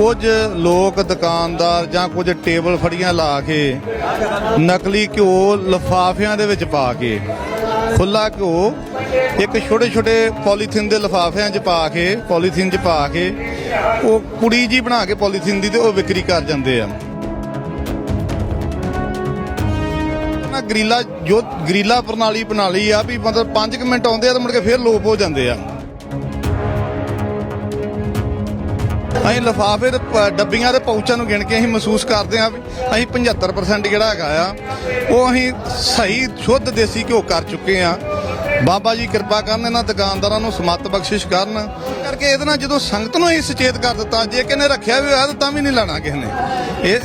ਕੁਝ ਲੋਕ ਦੁਕਾਨਦਾਰ ਜਾਂ ਕੁਝ ਟੇਬਲ ਫੜੀਆਂ ਲਾ ਕੇ ਨਕਲੀ ਘਿਓ ਲਫਾਫਿਆਂ ਦੇ ਵਿੱਚ ਪਾ ਕੇ ਖੁੱਲਾ ਘਿਓ, ਇੱਕ ਛੋਟੇ ਛੋਟੇ ਪੋਲੀਥੀਨ ਦੇ ਲਫਾਫਿਆਂ 'ਚ ਪਾ ਕੇ, ਪੋਲੀਥੀਨ 'ਚ ਪਾ ਕੇ, ਉਹ ਕੁੜੀ ਜੀ ਬਣਾ ਕੇ ਪੋਲੀਥੀਨ ਦੀ ਤੇ ਉਹ ਵਿਕਰੀ ਕਰ ਜਾਂਦੇ ਆ। ਨਾ ਗਰੀਲਾ ਜੋ ਗਰੀਲਾ ਪ੍ਰਣਾਲੀ ਬਣਾ ਲਈ ਆ ਵੀ ਮਤਲਬ 5 ਮਿੰਟ ਆਉਂਦੇ ਆ ਤੇ ਮੁੜ ਕੇ ਫੇਰ ਲੋਪ ਹੋ ਜਾਂਦੇ ਆ। ਅਸੀਂ ਲਫਾਫੇ ਤੇ ਪ- ਡੱਬੀਆਂ ਦੇ ਪਾਊਚਾਂ ਨੂੰ ਗਿਣ ਕੇ ਅਸੀਂ ਮਹਿਸੂਸ ਕਰਦੇ ਹਾਂ ਵੀ ਅਸੀਂ 75% ਜਿਹੜਾ ਹੈਗਾ ਆ, ਉਹ ਅਸੀਂ ਸਹੀ ਸ਼ੁੱਧ ਦੇਸੀ ਘਿਓ ਕਰ ਚੁੱਕੇ ਆ ਬਾਬਾ ਜੀ ਕਿਰਪਾ ਕਰਨ ਇਹਨਾਂ ਦੁਕਾਨਦਾਰਾਂ ਨੂੰ ਸਮੱਤ ਬਖਸ਼ਿਸ਼ ਕਰਨ। ਕਰਕੇ ਇਹਦੇ ਨਾਲ ਜਦੋਂ ਸੰਗਤ ਨੂੰ ਹੀ ਸੁਚੇਤ ਕਰ ਦਿੱਤਾ, ਜੇ ਕਿਨੇ ਰੱਖਿਆ ਵੀ ਹੋਇਆ ਤਾਂ ਵੀ ਨਹੀਂ ਲੈਣਾ ਕਿਸੇ ਨੇ। ਇਹ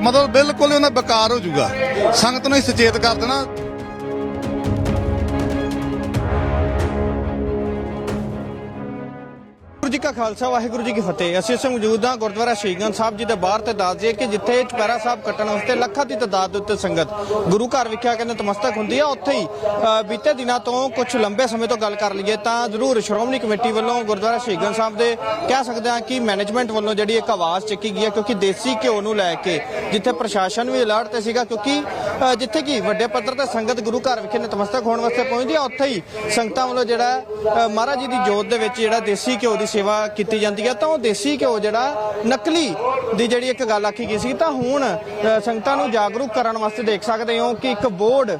ਮਤਲਬ ਬਿਲਕੁਲ ਉਹਨਾਂ ਬੇਕਾਰ ਹੋ ਜਾਊਗਾ। ਸੰਗਤ ਨੂੰ ਹੀ ਸੁਚੇਤ ਕਰ ਦੇਣਾ। ਵਾਹਿਗੁਰੂ ਜੀ ਕਾ ਖਾਲਸਾ, ਵਾਹਿਗੁਰੂ ਜੀ ਕੀ ਫਤਿਹ। ਅਸੀਂ ਇਸ ਮੌਜੂਦ ਹਾਂ ਗੁਰਦੁਆਰਾ ਸ਼ਹੀਦਗੰਜ ਸਾਹਿਬ ਜੀ ਦੇ ਬਾਹਰ ਤੇ ਦੱਸ ਦਈਏ ਕਿ ਜਿੱਥੇ ਚੁਪਹਿਰਾ ਸਾਹਿਬ ਕੱਟਣ ਵਾਸਤੇ ਲੱਖਾਂ ਦੀ ਤਦਾਦ ਉੱਤੇ ਸੰਗਤ ਗੁਰੂ ਘਰ ਵਿਖਿਆ ਕੇ ਨਤਮਸਤਕ ਹੁੰਦੀ ਆ। ਉੱਥੇ ਹੀ ਬੀਤੇ ਦਿਨਾਂ ਤੋਂ ਕੁਝ ਲੰਬੇ ਸਮੇਂ ਤੋਂ ਗੱਲ ਕਰ ਲਈਏ ਤਾਂ ਜ਼ਰੂਰ ਸ਼੍ਰੋਮਣੀ ਕਮੇਟੀ ਵੱਲੋਂ ਗੁਰਦੁਆਰਾ ਸ਼ਹੀਦਗੰਜ ਸਾਹਿਬ ਦੇ ਕਹਿ ਸਕਦੇ ਹਾਂ ਕਿ ਮੈਨੇਜਮੈਂਟ ਵੱਲੋਂ ਜਿਹੜੀ ਇੱਕ ਆਵਾਜ਼ ਚੱਕੀ ਗਈ ਹੈ ਕਿਉਂਕਿ ਦੇਸੀ ਘਿਓ ਨੂੰ ਲੈ ਕੇ ਜਿੱਥੇ ਪ੍ਰਸ਼ਾਸਨ ਵੀ ਅਲਰਟ ਤੇ ਸੀਗਾ ਕਿਉਂਕਿ ਜਿੱਥੇ ਕਿ ਵੱਡੇ ਪੱਧਰ ਤੇ ਸੰਗਤ ਗੁਰੂ ਘਰ ਵਿਖੇ ਨਤਮਸਤਕ ਹੋਣ ਵਾਸਤੇ ਪਹੁੰਚਦੀ ਆ, ਉੱਥੇ ਹੀ ਸੰਗਤਾਂ ਵੱਲੋਂ ਜਿਹੜਾ ਮਹਾਰਾਜ ਜੀ ਦੀ ਜੋਤ ਦੇ ਵਿੱਚ ਜਿਹੜਾ ਦੇਸੀ ਘਿਓ ਦੀ ਸੇਵਾ ਕੀਤੀ ਜਾਂਦੀ ਹੈ ਤਾਂ ਉਹ ਦੇਸੀ ਘਿਓ ਜਿਹੜਾ ਨਕਲੀ ਦੀ ਜਿਹੜੀ ਇੱਕ ਗੱਲ ਆਖੀ ਗਈ ਸੀ, ਤਾਂ ਹੁਣ ਸੰਗਤਾਂ ਨੂੰ ਜਾਗਰੂਕ ਕਰਨ ਵਾਸਤੇ ਦੇਖ ਸਕਦੇ ਹੋ ਕਿ ਇੱਕ ਬੋਰਡ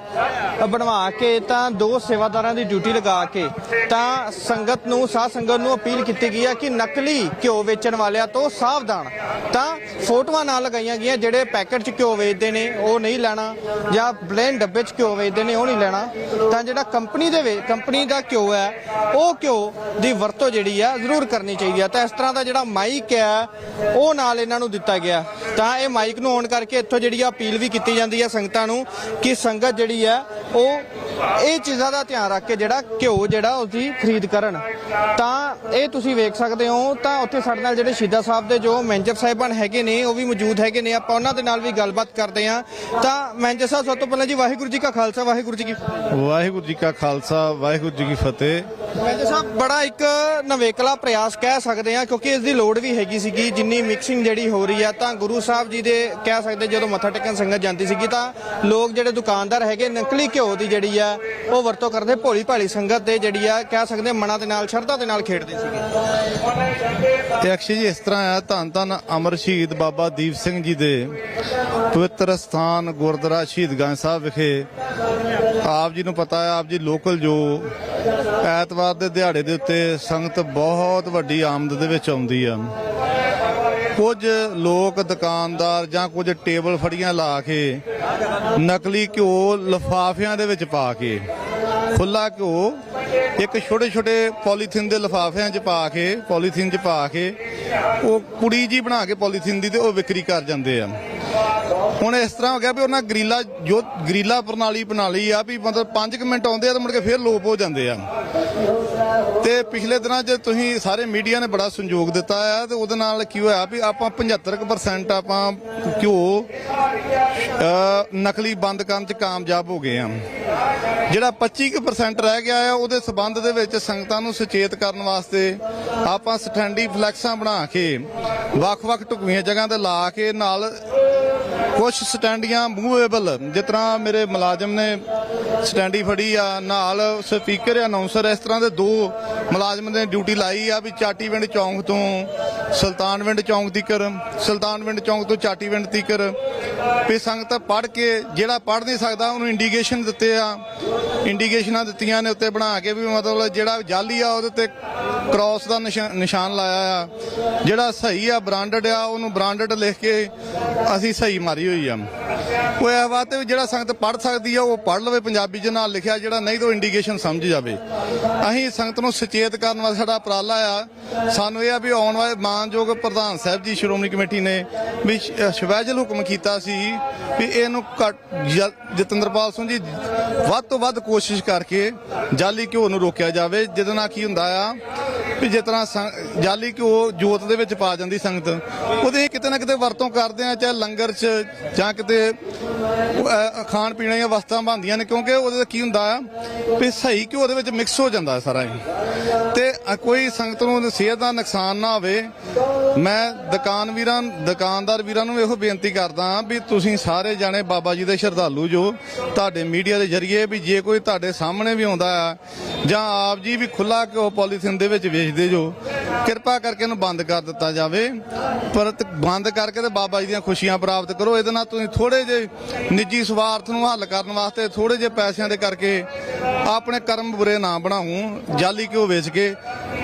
ਬਣਵਾ ਕੇ ਤਾਂ ਦੋ ਸੇਵਾਦਾਰਾਂ ਦੀ ਡਿਊਟੀ ਲਗਾ ਕੇ ਤਾਂ ਸੰਗਤ ਨੂੰ, ਸਾਧ ਸੰਗਤ ਨੂੰ ਅਪੀਲ ਕੀਤੀ ਗਈ ਹੈ ਕਿ ਨਕਲੀ ਘਿਓ ਵੇਚਣ ਵਾਲਿਆਂ ਤੋਂ ਸਾਵਧਾਨ। ਤਾਂ ਫੋਟੋਆਂ ਨਾਲ ਲਗਾਈਆਂ ਗਈਆਂ, ਜਿਹੜੇ ਪੈਕਟ 'ਚ ਘਿਓ ਵੇਚਦੇ ਨੇ, ਉਹ ਨਹੀਂ ਲੈਣਾ, ਜਾਂ ਪਲੇਨ ਡੱਬੇ 'ਚ ਘਿਓ ਵੇਚਦੇ ਨੇ, ਉਹ ਨਹੀਂ ਲੈਣਾ। ਤਾਂ ਜਿਹੜਾ ਕੰਪਨੀ ਦੇ ਕੰਪਨੀ ਦਾ ਘਿਓ ਹੈ, ਉਹ ਘਿਓ ਦੀ ਵਰਤੋਂ ਜਿਹੜੀ ਆ, ਜ਼ਰੂਰ ਕਰਨੀ ਚਾਹੀਦੀ ਆ। ਤਾਂ ਇਸ ਤਰ੍ਹਾਂ ਦਾ ਜਿਹੜਾ ਮਾਈਕ ਹੈ ਉਹ ਨਾਲ ਇਹਨਾਂ ਨੂੰ ਦਿੱਤਾ ਗਿਆ। ਤਾਂ ਇਹ ਮਾਈਕ ਨੂੰ ਔਨ ਕਰਕੇ ਇੱਥੋਂ ਜਿਹੜੀ ਆ ਅਪੀਲ ਵੀ ਕੀਤੀ ਜਾਂਦੀ ਹੈ ਸੰਗਤਾਂ ਨੂੰ ਕਿ ਸੰਗਤ ਜਿਹੜੀ ਆ ਉਹ ਇਹ ਚੀਜ਼ਾਂ ਦਾ ਧਿਆਨ ਰੱਖ ਕੇ ਜਿਹੜਾ ਘਿਓ ਜਿਹੜਾ ਉਸਦੀ ਖਰੀਦ ਕਰਨ। ਤਾਂ ਇਹ ਤੁਸੀਂ ਵੇਖ ਸਕਦੇ ਹੋ ਤਾਂ ਉੱਥੇ ਸਾਡੇ ਨਾਲ ਜਿਹੜੇ ਸ਼ਹੀਦਾਂ ਸਾਹਿਬ ਦੇ ਜੋ ਮੈਨੇਜਰ ਸਾਹਿਬਾਨ ਹੈਗੇ ਨੇ ਉਹ ਵੀ ਮੌਜੂਦ ਹੈਗੇ ਨੇ। ਆਪਾਂ ਉਹਨਾਂ ਦੇ ਨਾਲ ਵੀ ਗੱਲਬਾਤ ਕਰਦੇ ਹਾਂ। ਤਾਂ ਮੈਨੇਜਰ ਸਾਹਿਬ ਸਭ ਤੋਂ ਪਹਿਲਾਂ ਜੀ ਵਾਹਿਗੁਰੂ ਜੀ ਕਾ ਖਾਲਸਾ ਵਾਹਿਗੁਰੂ ਜੀ ਕੀ। ਵਾਹਿਗੁਰੂ ਜੀ ਕਾ ਖਾਲਸਾ ਵਾਹਿਗੁਰੂ ਜੀ ਕੀ ਫਤਿਹ। ਮੈਨੇਜਰ ਸਾਹਿਬ ਬੜਾ ਇੱਕ ਨਵੇਕਲਾ ਪ੍ਰਯਾਸ ਕਹਿ ਸਕਦੇ ਆ ਕਿਉਂਕਿ ਇਸ ਦੀ ਲੋੜ ਵੀ ਹੈਗੀ ਸੀਗੀ, ਜਿੰਨੀ ਮਿਕਸਿੰਗ ਜਿਹੜੀ ਹੋ ਰਹੀ ਆ, ਤਾਂ ਗੁਰੂ ਸਾਹਿਬ ਜੀ ਦੇ ਕਹਿ ਸਕਦੇ ਜਦੋਂ ਮੱਥਾ ਟੇਕਣ ਸੰਗਤ ਜਾਂਦੀ ਸੀਗੀ, ਤਾਂ ਲੋਕ ਜਿਹੜੇ ਦੁਕਾਨਦਾਰ ਹੈਗੇ, ਨਕਲੀ ਘਿਓ ਦੀ ਜਿਹੜੀ ਆ, ਉਹ ਵਰਤੋਂ ਕਰਦੇ ਭੋਲੀ ਭਾਲੀ ਸੰਗਤ ਦੇ ਜਿਹੜੀ ਆ, ਕਹਿ ਸਕਦੇ ਮਨਾਂ ਦੇ ਨਾਲ, ਸ਼ਰਧਾ ਦੇ ਨਾਲ ਖੇਡਦੇ ਸੀਗੇ। ਤੇ ਅਕਸ਼ੇ ਜੀ, ਇਸ ਤਰ੍ਹਾਂ ਆ, ਧੰਨ ਧੰਨ ਅਮਰ ਸ਼ਹੀਦ ਬਾਬਾ ਦੀਪ ਸਿੰਘ ਜੀ ਦੇ ਪਵਿੱਤਰ ਸਥਾਨ ਗੁਰਦੁਆਰਾ ਸ਼ਹੀਦਗੰਜ ਸਾਹਿਬ ਵਿਖੇ। ਆਪ ਜੀ ਨੂੰ ਪਤਾ ਹੈ, ਆਪ ਜੀ ਲੋਕਲ ਜੋ ਐਤਵਾਰ ਦੇ ਦਿਹਾੜੇ ਦੇ ਉੱਤੇ ਸੰਗਤ ਬਹੁਤ ਵੱਡੀ ਆਮਦ ਦੇ ਵਿੱਚ ਆਉਂਦੀ ਆ। ਕੁਝ ਲੋਕ ਦੁਕਾਨਦਾਰ ਜਾਂ ਕੁਝ ਟੇਬਲ ਫੜੀਆਂ ਲਾ ਕੇ ਨਕਲੀ ਘਿਓ ਲਫਾਫਿਆਂ ਦੇ ਵਿੱਚ ਪਾ ਕੇ ਖੁੱਲਾ ਘਿਓ, ਇੱਕ ਛੋਟੇ ਛੋਟੇ ਪੋਲੀਥੀਨ ਦੇ ਲਫਾਫਿਆਂ 'ਚ ਪਾ ਕੇ, ਪੋਲੀਥੀਨ 'ਚ ਪਾ ਕੇ, ਉਹ ਕੁੜੀ ਜੀ ਬਣਾ ਕੇ ਪੋਲੀਥੀਨ ਦੀ ਤੇ ਉਹ ਵਿਕਰੀ ਕਰ ਜਾਂਦੇ ਆ। ਹੁਣ ਇਸ ਤਰ੍ਹਾਂ ਹੋ ਗਿਆ ਵੀ ਉਹਨਾਂ ਗਰੀਲਾ ਜੋ ਗਰੀਲਾ ਪ੍ਰਣਾਲੀ ਬਣਾ ਆ ਵੀ ਮਤਲਬ 5 ਮਿੰਟ ਆਉਂਦੇ ਆ ਤੇ ਮੁੜ ਕੇ ਫੇਰ ਲੋਪ ਹੋ ਜਾਂਦੇ ਆ। ਤੇ ਪਿਛਲੇ ਦਿਨਾਂ 'ਚ ਤੁਸੀਂ ਸਾਰੇ ਮੀਡੀਆ ਨੇ ਬੜਾ ਸੰਯੋਗ ਦਿੱਤਾ ਆ ਤੇ ਉਹਦੇ ਨਾਲ ਕੀ ਹੋਇਆ ਵੀ ਆਪਾਂ 75% ਆਪਾਂ ਘਿਓ ਨਕਲੀ ਬੰਦ ਕਰਨ 'ਚ ਕਾਮਯਾਬ ਹੋ ਗਏ ਆ। ਜਿਹੜਾ 25% ਰਹਿ ਗਿਆ ਆ, ਉਹਦੇ ਸਬੰਧ ਦੇ ਵਿੱਚ ਸੰਗਤਾਂ ਨੂੰ ਸੁਚੇਤ ਕਰਨ ਵਾਸਤੇ ਆਪਾਂ ਸਟੈਂਡੀ ਫਲੈਕਸਾਂ ਬਣਾ ਕੇ ਵੱਖ-ਵੱਖ ਢੁਕਵੀਆਂ ਜਗ੍ਹਾ ਤੇ ਲਾ ਕੇ ਨਾਲ ਕੁਝ ਸਟੈਂਡੀਆਂ ਮੂਵੇਬਲ ਜਿਸ ਤਰ੍ਹਾਂ ਮੇਰੇ ਮੁਲਾਜ਼ਮ ਨੇ ਸਟੈਂਡੀ ਫੜੀ ਆ, ਨਾਲ ਸਪੀਕਰ ਅਨਾਉਂਸਰ ਇਸ ਤਰ੍ਹਾਂ ਦੇ ਦੋ ਮੁਲਾਜ਼ਮ ਨੇ ਡਿਊਟੀ ਲਾਈ ਆ ਵੀ ਚਾਟੀਵਿੰਡ ਚੌਂਕ ਤੋਂ ਸੁਲਤਾਨਵਿੰਡ ਚੌਂਕ ਤੀਕਰ ਸੁਲਤਾਨਵਿੰਡ ਚੌਂਕ ਤੋਂ ਚਾਟੀਵਿੰਡ ਤੀਕਰ। ਵੀ ਸੰਗਤ ਪੜ ਕੇ ਜਿਹੜਾ ਪੜ ਨਹੀਂ ਸਕਦਾ, ਉਹਨੂੰ ਇੰਡੀਕੇਸ਼ਨ ਦਿੱਤੇ ਆ। ਇੰਡੀਕੇਸ਼ਨਾਂ ਦਿੱਤੀਆਂ ਨੇ ਉੱਤੇ ਬਣਾ ਕੇ ਵੀ ਮਤਲਬ ਜਿਹੜਾ ਜਾਲੀ ਆ, ਉਹਦੇ ਤੇ ਕ੍ਰਾਸ ਦਾ ਨਿਸ਼ਾ- ਨਿਸ਼ਾਨ ਲਾਇਆ ਆ। ਜਿਹੜਾ ਸਹੀ ਆ ਬ੍ਰਾਂਡਡ ਆ, ਉਹਨੂੰ ਬ੍ਰਾਂਡਡ ਲਿਖ ਕੇ ਅਸੀਂ ਸਹੀ ਮਾਰੀ ਹੋਈ ਆ। ਉਹ ਇਹ ਬਾਤ ਹੈ ਵੀ ਜਿਹੜਾ ਸੰਗਤ ਪੜ ਸਕਦੀ ਆ, ਉਹ ਪੜ ਲਵੇ, ਪੰਜਾਬੀ ਚ ਨਾਲ ਲਿਖਿਆ, ਜਿਹੜਾ ਨਹੀਂ ਤਾਂ ਉਹ ਇੰਡੀਕੇਸ਼ਨ ਸਮਝ ਜਾਵੇ। ਅਸੀਂ ਸੰਗਤ ਨੂੰ ਸੁਚੇਤ ਕਰਨ ਵਾਸਤੇ ਸਾਡਾ ਉਪਰਾਲਾ ਆ। ਸਾਨੂੰ ਇਹ ਆ ਵੀ ਆਉਣ ਵਾਲੇ ਮਾਨਯੋਗ ਪ੍ਰਧਾਨ ਸਾਹਿਬ ਜੀ, ਸ਼੍ਰੋਮਣੀ ਕਮੇਟੀ ਨੇ ਵੀ ਸ਼ਵੈਜਲ ਹੁਕਮ ਕੀਤਾ ਸੀ ਵੀ ਇਹਨੂੰ ਘੱਟ- ਜ- ਜਤਿੰਦਰਪਾਲ ਸਿੰਘ ਜੀ, ਵੱਧ ਤੋਂ ਵੱਧ ਕੋਸ਼ਿਸ਼ ਕਰਕੇ ਜਾਲੀ ਘਿਓ ਨੂੰ ਰੋਕਿਆ ਜਾਵੇ। ਜਿਹਦੇ ਨਾਲ ਕੀ ਹੁੰਦਾ ਆ ਵੀ ਜਿਸ ਤਰ੍ਹਾਂ ਸੰ- ਜਾਲੀ ਘਿਓ ਜੋਤ ਦੇ ਵਿੱਚ ਪਾ ਜਾਂਦੀ ਸੰਗਤ। ਉਹਦੇ ਕਿਤੇ ਨਾ ਕਿਤੇ ਵਰਤੋਂ ਕਰਦੇ ਆ, ਚਾਹੇ ਲੰਗਰ 'ਚ ਜਾਂ ਕਿਤੇ ਖਾਣ ਪੀਣ ਦੀਆਂ ਵਸਤਾਂ ਬਣਦੀਆਂ ਨੇ, ਕਿਉਂਕਿ ਉਹਦੇ ਕੀ ਹੁੰਦਾ ਆ ਵੀ ਸਹੀ ਘਿਓ ਦੇ ਵਿੱਚ ਮਿਕਸ ਹੋ ਜਾਂਦਾ ਸਾਰਾ ਹੀ ਤੇ ਕੋਈ ਸੰਗਤ ਨੂੰ ਸਿਹਤ ਦਾ ਨੁਕਸਾਨ ਨਾ ਹੋਵੇ, ਮੈਂ ਦੁਕਾਨ ਵੀਰਾਂ, ਦੁਕਾਨਦਾਰ ਵੀਰਾਂ ਨੂੰ ਇਹੋ ਬੇਨਤੀ ਕਰਦਾ ਹਾਂ ਵੀ ਤੁਸੀਂ ਸਾਰੇ ਜਾਣੇ ਬਾਬਾ ਜੀ ਦੇ ਸ਼ਰਧਾਲੂ ਜੋ ਤੁਹਾਡੇ ਮੀਡੀਆ ਦੇ ਜ਼ਰੀਏ ਵੀ ਜੇ ਕੋਈ ਤੁਹਾਡੇ ਸਾਹਮਣੇ ਵੀ ਆਉਂਦਾ ਆ ਜਾਂ ਆਪ ਜੀ ਵੀ ਖੁੱਲਾ ਘਿਓ ਪੋਲੀਥੀਨ ਦੇ ਵਿੱਚ ਵੇਚਦੇ ਜੋ। ਕਿਰਪਾ ਕਰਕੇ ਇਹਨੂੰ ਬੰਦ ਕਰ ਦਿੱਤਾ ਜਾਵੇ। ਪਰ ਬੰਦ ਕਰਕੇ ਤੇ ਬਾਬਾ ਜੀ ਦੀਆਂ ਖੁਸ਼ੀਆਂ ਪ੍ਰਾਪਤ ਕਰੋ। ਇਹਦੇ ਨਾਲ ਤੁਸੀਂ ਥੋੜੇ ਜੇ ਨਿੱਜੀ ਸਵਾਰਥ ਨੂੰ ਹੱਲ ਕਰਨ ਵਾਸਤੇ ਥੋੜੇ ਜੇ ਪੈਸਿਆਂ ਦੇ ਕਰਕੇ ਆਪਣੇ ਕਰਮ ਬੁਰੇ ਨਾ ਬਣਾਉ ਜਾਲੀ ਘਿਓ ਵੇਚ ਕੇ।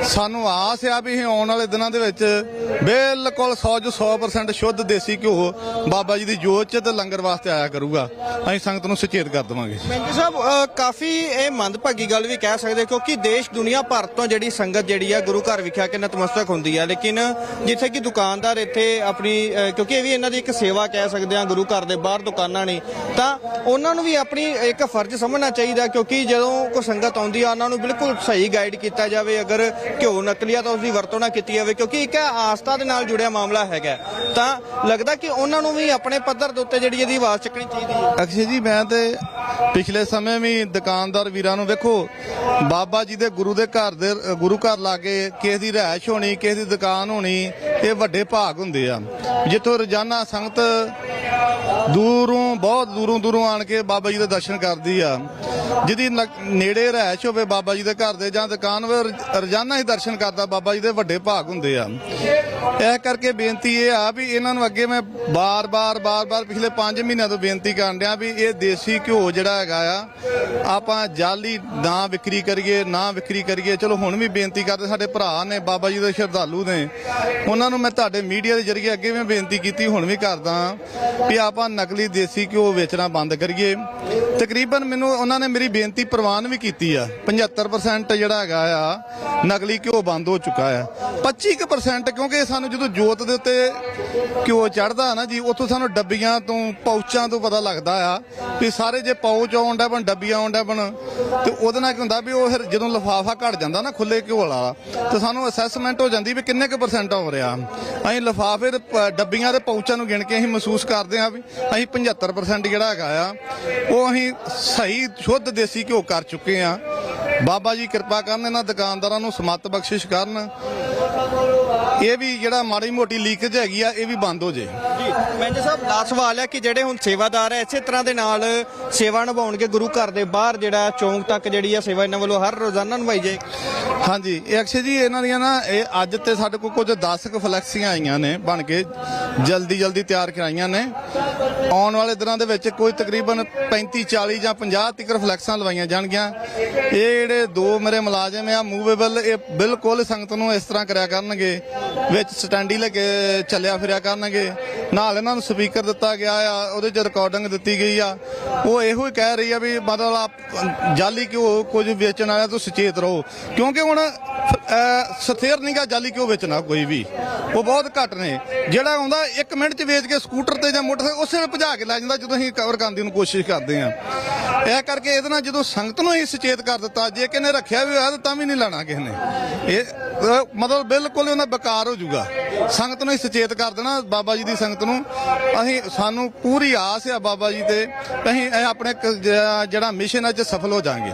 ਸਾਨੂੰ ਆਸ ਆ ਵੀ ਇਹ ਆਉਣ ਵਾਲੇ ਦਿਨਾਂ ਦੇ ਵਿੱਚ ਬਿਲਕੁਲ 100 ਜੋ 100% ਸ਼ੁੱਧ ਦੇਸੀ ਘਿਓ ਬਾਬਾ ਜੀ ਦੀ ਜੋਤ ਚ ਤੇ ਲੰਗਰ ਵਾਸਤੇ ਆਇਆ ਕਰੂਗਾ। ਅਸੀਂ ਸੰਗਤ ਨੂੰ ਸੁਚੇਤ ਕਰ ਦੇਵਾਂਗੇ। ਮੈਂਜੀ ਸਾਹਿਬ ਅ, ਕਾਫੀ ਇਹ ਮੰਦਭਾਗੀ ਗੱਲ ਵੀ ਕਹਿ ਸਕਦੇ ਕਿਉਂਕਿ ਦੇਸ਼ ਦੁਨੀਆ ਭਰ ਤੋਂ ਜਿਹੜੀ ਸੰਗਤ ਜਿਹੜੀ ਆ ਗੁਰੂ ਘਰ ਵਿਖਿਆ ਕੇ ਨਤਮਸਤਕ ਹੁੰਦੀ ਆ। ਲੇਕਿਨ ਜਿੱਥੇ ਕਿ ਦੁਕਾਨਦਾਰ ਇੱਥੇ ਆਪਣੀ ਅ, ਕਿਉਂਕਿ ਇਹ ਵੀ ਇਹਨਾਂ ਦੀ ਇੱਕ ਸੇਵਾ ਕਹਿ ਸਕਦੇ ਆ ਗੁਰੂ ਘਰ ਦੇ ਬਾਹਰ ਦੁਕਾਨਾਂ ਨੇ ਤਾਂ ਉਹਨਾਂ ਨੂੰ ਵੀ ਆਪਣੀ ਇੱਕ ਫਰਜ਼ ਸਮਝਣਾ ਚਾਹੀਦਾ ਕਿਉਂਕਿ ਜਦੋਂ ਕੋਈ ਸੰਗਤ ਆਉਂਦੀ ਆ ਉਹਨਾਂ ਨੂੰ ਬਿਲਕੁਲ ਸਹੀ ਗਾਈਡ ਕੀਤਾ ਜਾਵੇ। ਅਗਰ ਘਿਓ ਨਕਲੀ ਆ ਤਾਂ ਉਸ ਦੀ ਵਰਤੋਂ ਨਾ ਕੀਤੀ ਜਾਵੇ ਕਿਉਂਕਿ ਇੱਕ ਇਹ ਆਸਥਾ ਦੇ ਨਾਲ ਜੁੜਿਆ ਮਾਮਲਾ ਹੈਗਾ ਤਾਂ ਲੱਗਦਾ ਕਿ ਉਹਨਾਂ ਨੂੰ ਵੀ ਆਪਣੇ ਪੱਧਰ ਦੇ ਉੱਤੇ ਜਿਹੜੀ ਇਹਦੀ ਆਵਾਜ਼ ਚੱਕਣੀ ਚਾਹੀਦੀ ਹੈ। ਅਕਸ਼ੇ ਜੀ, ਮੈਂ ਤੇ ਪਿਛਲੇ ਸਮੇਂ ਵੀ ਦੁਕਾਨਦਾਰ ਵੀਰਾਂ ਨੂੰ ਵੇਖੋ, ਬਾਬਾ ਜੀ ਦੇ ਗੁਰੂ ਦੇ ਘਰ ਦੇ ਗੁਰੂ ਘਰ ਲਾ ਕੇ ਕਿਸੇ ਦੀ ਰਹਿائش ਹੋਣੀ, ਕਿਸੇ ਦੀ ਦੁਕਾਨ ਹੋਣੀ, ਇਹ ਵੱਡੇ ਭਾਗ ਹੁੰਦੇ ਆ। ਜਿੱਥੋਂ ਰੋਜ਼ਾਨਾ ਸੰਗਤ ਦੂਰੋਂ, ਬਹੁਤ ਦੂਰੋਂ ਦੂਰੋਂ ਆਣ ਕੇ ਬਾਬਾ ਜੀ ਦੇ ਦਰਸ਼ਨ ਕਰਦੀ ਆ। ਜਿਹਦੀ ਨੇੜੇ ਰਹਿਸ਼ ਹੋਵੇ ਬਾਬਾ ਜੀ ਦੇ ਘਰ ਦੇ ਜਾਂ ਦੁਕਾਨ ਵੇ ਰੋਜ਼ਾਨਾ ਹੀ ਦਰਸ਼ਨ ਕਰਦਾ ਬਾਬਾ ਜੀ ਦੇ ਵੱਡੇ ਭਾਗ ਹੁੰਦੇ ਆ। ਇਹ ਕਰਕੇ ਬੇਨਤੀ ਇਹ ਆ ਵੀ ਇਹਨਾਂ ਨੂੰ ਅੱਗੇ ਮੈਂ ਬਾਰ-ਬਾਰ ਬਾਰ-ਬਾਰ ਪਿਛਲੇ 5 ਮਹੀਨਿਆਂ ਤੋਂ ਬੇਨਤੀ ਕਰਨ ਰਿਹਾ ਵੀ ਇਹ ਦੇਸੀ ਘਿਓ ਜਿਹੜਾ ਹੈਗਾ ਆ। ਆਪਾਂ ਜਾਲੀ ਨਾ ਵਿਕਰੀ ਕਰੀਏ, ਨਾ ਵਿਕਰੀ ਕਰੀਏ। ਚਲੋ, ਹੁਣ ਵੀ ਬੇਨਤੀ ਕਰਦੇ ਸਾਡੇ ਭਰਾ ਨੇ, ਬਾਬਾ ਜੀ ਦੇ ਸ਼ਰਧਾਲੂ ਨੇ। ਉਹਨਾਂ ਨੂੰ ਮੈਂ ਤੁਹਾਡੇ ਮੀਡੀਆ ਦੇ ਜ਼ਰੀਏ ਅੱਗੇ ਵੀ ਬੇਨਤੀ ਕੀਤੀ, ਹੁਣ ਵੀ ਕਰਦਾ ਵੀ ਆਪਾਂ ਨਕਲੀ ਦੇਸੀ ਘਿਓ ਵੇਚਣਾ ਬੰਦ ਕਰੀਏ। ਤਕਰੀਬਨ ਮੈਨੂੰ ਉਹਨਾਂ ਨੇ ਮੇਰੀ ਬੇਨਤੀ ਪ੍ਰਵਾਨ ਵੀ ਕੀਤੀ ਆ। 75% ਜਿਹੜਾ ਹੈਗਾ ਆ, ਨਕਲੀ ਘਿਓ ਬੰਦ ਹੋ ਚੁੱਕਾ ਆ। 25% ਕਿਉਂਕਿ ਸਾਨੂੰ ਜਦੋਂ ਜੋਤ ਦੇ ਉੱਤੇ ਘਿਓ ਚੜਦਾ ਨਾ ਜੀ, ਉੱਥੋਂ ਸਾਨੂੰ ਡੱਬੀਆਂ ਤੋਂ ਪਾਊਚਾਂ ਤੋਂ ਪਤਾ ਲੱਗਦਾ ਆ ਵੀ ਸਾਰੇ ਜੇ ਪਾਊਚ ਆਉਂਦਾ ਬਣ ਡੱਬੀਆਂ ਆਉਂਦਾ ਬਣ, ਤੇ ਉਹਦੇ ਨਾਲ ਕੀ ਹੁੰਦਾ ਵੀ ਉਹ ਫਿਰ ਜਦੋਂ ਲਫਾਫਾ ਘਟ ਜਾਂਦਾ ਨਾ ਖੁੱਲੇ ਘਿਓ ਵਾਲਾ, ਤੇ ਸਾਨੂੰ ਅਸੈਸਮੈਂਟ ਹੋ ਜਾਂਦੀ ਵੀ ਕਿੰਨੇ ਕੁ ਪਰਸੈਂਟ ਹੋ ਰਿਹਾ। ਅਸੀਂ ਲਫਾਫੇ ਦੇ ਡੱਬੀਆਂ ਦੇ ਪਾਊਚਾਂ ਨੂੰ ਗਿਣ ਕੇ ਅਸੀਂ ਮਹਿਸੂਸ ਕਰਦੇ ਹਾਂ ਵੀ ਅਸੀਂ 75% ਜਿਹੜਾ ਹੈਗਾ ਆ, ਉਹ ਅਸੀਂ ਸਹੀ, ਸ਼ੁੱਧ ਦੇਸੀ ਘਿਓ ਕਰ ਚੁੱਕੇ ਆ ਬਾਬਾ ਜੀ ਕਿਰਪਾ ਕਰਨ ਇਹਨਾਂ ਦੁਕਾਨਦਾਰਾਂ ਨੂੰ ਸਮੱਤ ਬਖਸ਼ਿਸ਼ ਕਰਨ। ਇਹ ਵੀ ਜਿਹੜਾ ਮਾੜੀ ਮੋਟੀ ਲੀਕੇਜ ਹੈਗੀ ਆ ਇਹ ਵੀ ਬੰਦ ਹੋ ਜੇ। ਜੀ ਮੈਂਜਰ ਸਾਹਿਬ ਲਾਸਟ ਸਵਾਲ ਹੈ ਕਿ ਜਿਹੜੇ ਹੁਣ ਸੇਵਾਦਾਰ ਹੈ ਇਸੇ ਤਰ੍ਹਾਂ ਦੇ ਨਾਲ ਸੇਵਾ ਨਿਭਾਉਣਗੇ ਗੁਰੂ ਘਰ ਦੇ ਬਾਹਰ ਜਿਹੜਾ ਚੌਂਕ ਤੱਕ ਜਿਹੜੀ ਆ ਸੇਵਾ ਇਹਨਾਂ ਵੱਲੋਂ ਹਰ ਰੋਜ਼ਾਨਾ ਨਿਭਾਈ ਜਾਏ। ਹਾਂਜੀ ਇਹ ਅਕਸ਼ੇ ਜੀ ਇਹਨਾਂ ਦੀਆਂ ਨਾ ਇਹ ਅੱਜ ਤੇ ਸਾਡੇ ਕੋਲ ਕੁਝ 10 ਕੁ ਫਲੈਕਸੀਆਂ ਆਈਆਂ ਨੇ ਬਣ ਕੇ ਜਲਦੀ ਜਲਦੀ ਤਿਆਰ ਕਰਾਈਆਂ ਨੇ। ਆਉਣ ਵਾਲੇ ਦਿਨਾਂ ਦੇ ਵਿੱਚ ਕੋਈ ਤਕਰੀਬਨ 35 40 ਜਾਂ 50 ਤੀਕਰ ਫਲੈਕਸਾਂ ਲਵਾਈਆਂ ਜਾਣਗੀਆਂ। ਇਹ ਜਿਹੜੇ ਦੋ ਮੇਰੇ ਮੁਲਾਜ਼ਮ ਆ ਮੂਵੇਬਲ ਇਹ ਬਿਲਕੁਲ ਸੰਗਤ ਨੂੰ ਇਸ ਤਰ੍ਹਾਂ ਕਰਿਆ ਕਰਨਗੇ। ਵਿੱਚ ਸਟੈਂਡੀ ਲੈ ਕੇ ਚੱਲਿਆ ਫਿਰਿਆ ਕਰਨਗੇ। ਨਾਲ ਇਹਨਾਂ ਨੂੰ ਸਪੀਕਰ ਦਿੱਤਾ ਗਿਆ ਆ ਉਹਦੇ 'ਚ ਰਿਕਾਰਡਿੰਗ ਦਿੱਤੀ ਗਈ ਆ। ਉਹ ਇਹੋ ਹੀ ਕਹਿ ਰਹੀ ਆ ਵੀ ਮਤਲਬ ਆਪ ਜਾਲੀ ਕਿਉਂ ਕੁਝ ਵੇਚਣ ਵਾਲਿਆਂ ਤੋਂ ਸੁਚੇਤ ਰਹੋ। ਕਿਉਂਕਿ ਹੁਣ ਅਹ, ਸਥਿਰ ਨਹੀਂਗਾ ਜਾਲੀ ਕਿਉਂ ਵੇਚਣਾ ਕੋਈ ਵੀ? ਉਹ ਬਹੁਤ ਘੱਟ ਨੇ। ਜਿਹੜਾ ਆਉਂਦਾ 1 ਮਿੰਟ 'ਚ ਵੇਚ ਕੇ ਸਕੂਟਰ ਤੇ ਜਾਂ ਮੋਟਰਸਾਈਕਲ ਉਸੇ ਵੇਲੇ ਭਜਾ ਕੇ ਲੈ ਜਾਂਦਾ ਜਦੋਂ ਅਸੀਂ ਕਵਰ ਕਰਨ ਦੀ ਨੂੰ ਕੋਸ਼ਿਸ਼ ਕਰਦੇ ਆ ਇਹ ਕਰਕੇ ਇਹਦੇ ਨਾਲ ਜਦੋਂ ਸੰਗਤ ਨੂੰ ਹੀ ਸੁਚੇਤ ਕਰ ਦਿੱਤਾ ਜੇ ਕਿਨੇ ਰੱਖਿਆ ਵੀ ਹੋਇਆ ਤਾਂ ਵੀ ਨਹੀਂ ਲੈਣਾ ਕਿਸੇ ਨੇ। ਇਹ ਮਤਲਬ ਬਿਲਕੁਲ ਉਹਨਾਂ ਬੇਕਾਰ ਹੋ ਜਾਊਗਾ। ਸੰਗਤ ਨੂੰ ਸੁਚੇਤ ਕਰ ਦੇਣਾ ਬਾਬਾ ਜੀ ਦੀ ਸੰਗਤ ਨੂੰ। ਅਸੀਂ, ਸਾਨੂੰ ਪੂਰੀ ਆਸ ਆ ਬਾਬਾ ਜੀ ਤੇ ਅਸੀਂ ਇਹ ਆਪਣੇ ਕ- ਜਿਹੜਾ- ਜਿਹੜਾ ਮਿਸ਼ਨ ਹੈ ਚ ਸਫਲ ਹੋ ਜਾਾਂਗੇ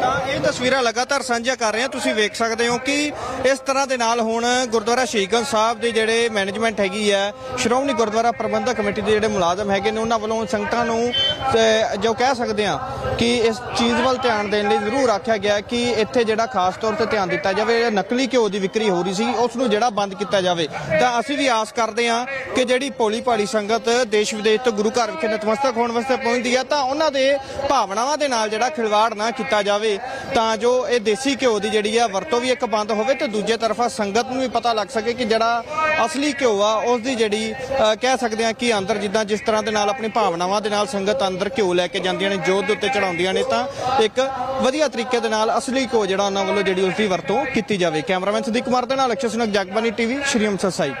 ਤਾਂ ਇਹ ਤਸਵੀਰਾਂ ਲਗਾਤਾਰ ਸਾਂਝੀਆਂ ਕਰ ਰਹੇ ਹਾਂ। ਤੁਸੀਂ ਵੇਖ ਸਕਦੇ ਹੋ ਕਿ ਇਸ ਤਰ੍ਹਾਂ ਦੇ ਨਾਲ ਹੁਣ ਗੁਰਦੁਆਰਾ ਸ਼ਹੀਦਗੰਜ ਸਾਹਿਬ ਦੇ ਜਿਹੜੇ ਮੈਨੇਜਮੈਂਟ ਹੈਗੀ ਹੈ ਸ਼੍ਰੋਮਣੀ ਗੁਰਦੁਆਰਾ ਪ੍ਰਬੰਧਕ ਕਮੇਟੀ ਦੇ ਜਿਹੜੇ ਮੁਲਾਜ਼ਮ ਹੈਗੇ ਨੇ, ਉਹਨਾਂ ਵੱਲੋਂ ਸੰਗਤਾਂ ਨੂੰ, ਤੇ ਜੋ ਕਹਿ ਸਕਦੇ ਆ ਕਿ ਇਸ ਚੀਜ਼ ਵੱਲ ਧਿਆਨ ਦੇਣ ਲਈ ਜ਼ਰੂਰ ਆਖਿਆ ਗਿਆ ਕਿ ਇੱਥੇ ਜਿਹੜਾ ਖਾਸ ਤੌਰ ਤੇ ਧਿਆਨ ਦਿੱਤਾ ਜਾਵੇ, ਇਹ ਨਕਲੀ ਘਿਓ ਦੀ ਵਿਕਰੀ ਹੋ ਰਹੀ ਸੀ, ਉਸ ਨੂੰ ਜਿਹੜਾ ਬੰਦ ਕੀਤਾ ਜਾਵੇ। ਤਾਂ ਅਸੀਂ ਵੀ ਆਸ ਕਰਦੇ ਹਾਂ ਕਿ ਜਿਹੜੀ ਭੋਲੀ ਭਾਲੀ ਸੰਗਤ ਦੇਸ਼ ਵਿਦੇਸ਼ ਤੋਂ ਗੁਰੂ ਘਰ ਵਿਖੇ ਨਤਮਸਤਕ ਹੋਣ ਵਾਸਤੇ ਪਹੁੰਚਦੀ ਆ, ਤਾਂ ਉਹਨਾਂ ਦੇ ਭਾਵਨਾਵਾਂ ਦੇ ਨਾਲ ਜਿਹੜਾ ਖਿਲਵਾੜ ਨਾ ਕੀਤਾ ਜਾਵੇ, ਤਾਂ ਜੋ ਇਹ ਦੇਸੀ ਘਿਓ ਦੀ ਜਿਹੜੀ ਆ ਵਰਤੋਂ ਵੀ ਇੱਕ ਬੰਦ ਹੋਵੇ ਤੇ ਦੂਜੇ ਤਰਫਾ ਸੰਗਤ ਨੂੰ ਵੀ ਪਤਾ ਲੱਗ ਸਕੇ ਕਿ ਜਿਹੜਾ ਅਸਲੀ ਘਿਓ ਆ, ਉਸ ਦੀ ਜਿਹੜੀ ਕਹਿ ਸਕਦੇ ਆ ਕਿ ਅੰਦਰ ਜਿੱਦਾਂ ਜਿਸ ਤਰ੍ਹਾਂ ਦੇ ਨਾਲ ਆਪਣੀ ਭਾਵਨਾਵਾਂ ਦੇ ਨਾਲ ਸੰਗਤ ਅੰਦਰ ਘਿਓ ਲੈ ਕੇ ਜਾਂਦੀਆਂ ਨੇ, ਜੋਤ ਦੇ ਉੱਤੇ ਚੜਾਉਂਦੀਆਂ ਨੇ, ਤਾਂ ਇੱਕ ਵਧੀਆ ਤਰੀਕੇ ਦੇ ਨਾਲ ਅਸਲੀ ਘਿਓ ਜਿਹੜਾ ਉਹਨਾਂ ਵੱਲੋਂ ਜਿਹੜੀ ਉਸ ਦੀ ਵਰਤੋਂ ਕੀਤੀ ਜਾਵੇ। ਕੈਮਰਾਮੈਨ ਸੁਦੀਪ ਕੁਮਾਰ ਦੇ ਨਾਲ ਅਕਸ਼ਰ Sunak Jagbani TV Shri Hamza Sahib.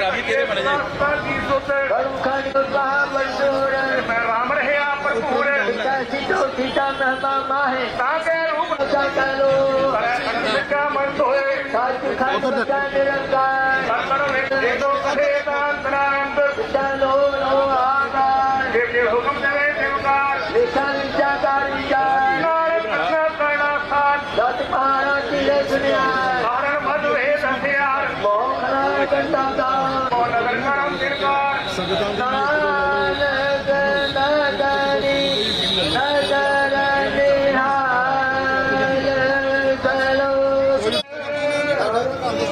ਰਾਵੀ ਤੇਰੇ ਬਣੇ ਜੀ ਸੁਤ ਖੰਡ ਕਹਾ ਮਨਸੂਰ ਮੈਂ ਰਾਮ ਰਹਿਆ ਭਰਪੂਰ ਸਿੱਧੋ ਸੀਤਾ ਮਹਿਮਾ ਮਾਹੇ ਤਾਂ ਕੇ ਰੂਪ ਸਾ ਕਰੋ ਸਿੱਕਾ ਮਨ ਹੋਏ ਸੱਚ ਖੰਡ ਕਾ ਨਿਰੰਕਾਰ ਸਰਕਣ ਵਿੱਚ ਜਦੋਂ ਕਹੇ ਤਾਂ ਅੰਤਰਾਂਤ ਵਿਸ਼ਾ ਲੋ ਲੋ ਜੇ ਹੁਕਮ ਦੇਵੇ ਦੇਵਕਾਰ ਵਿਸ਼ਾ ਵਿਸ਼ਾ ਕਾਰੀ ਜਾਏ ਨਾਨਕ ਕਥਾ ਕਰਨਾ ਸਾਥ ਦਤ ਪਹਾੜਾ ਕਿਲੇ ਸੁਨਿਆ ਕਾਰਨ ਮਧ ਵੇ ਦਸਿਆਰ ਮੋਖਣਾ ਕੰਟਾ ਦਾ ਉਹ ਨਗਰ ਕਰਮ ਦਿਨਕਾਰ ਨਾਨਕ ਨਗਰੀ ਨਗਰ ਨਿਹਾਲ ਚਲੋ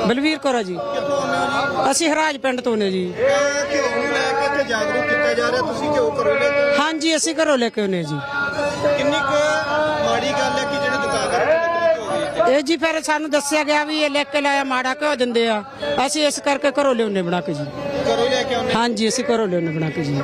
ਬਲਵੀਰ ਕੌਰ ਜੀ। ਅਸੀਂ ਹਰਾਜ ਪਿੰਡ ਤੋਂ ਨੇ ਜੀ। ਇਹ ਘਿਓ ਨੂੰ ਲੈ ਕੇ ਇੱਥੇ ਜਾਗਰੂਕ ਕੀਤਾ ਜਾ ਰਿਹਾ। ਤੁਸੀਂ ਘਿਓ ਹਾਂਜੀ ਅਸੀਂ ਘਰੋਂ ਲੈ ਕੇ ਆਉਂਦੇ ਜੀ। ਕਿੰਨੀ ਕੁ ਮਾੜੀ ਗੱਲ ਹੈ ਕਿ ਜਿਹੜੇ ਦੁਕਾਨਦਾਰ ਘਿਓ ਵੇਚਦੇ ਇਹ ਜੀ ਫਿਰ ਸਾਨੂੰ ਦੱਸਿਆ ਗਿਆ ਵੀ ਇਹ ਲੈ ਕੇ ਲਾਇਆ ਮਾੜਾ ਘਿਓ ਦਿੰਦੇ ਆ। ਅਸੀਂ ਇਸ ਕਰਕੇ ਘਰੋਂ ਲਿਆਉਂਦੇ ਬਣਾ ਕੇ ਜੀ। ਘਰੋਂ ਲੈ ਕੇ ਆਉਂਦੇ ਹਾਂਜੀ ਅਸੀਂ ਘਰੋਂ ਲਿਆਉਂਦੇ ਬਣਾ ਕੇ ਜੀ।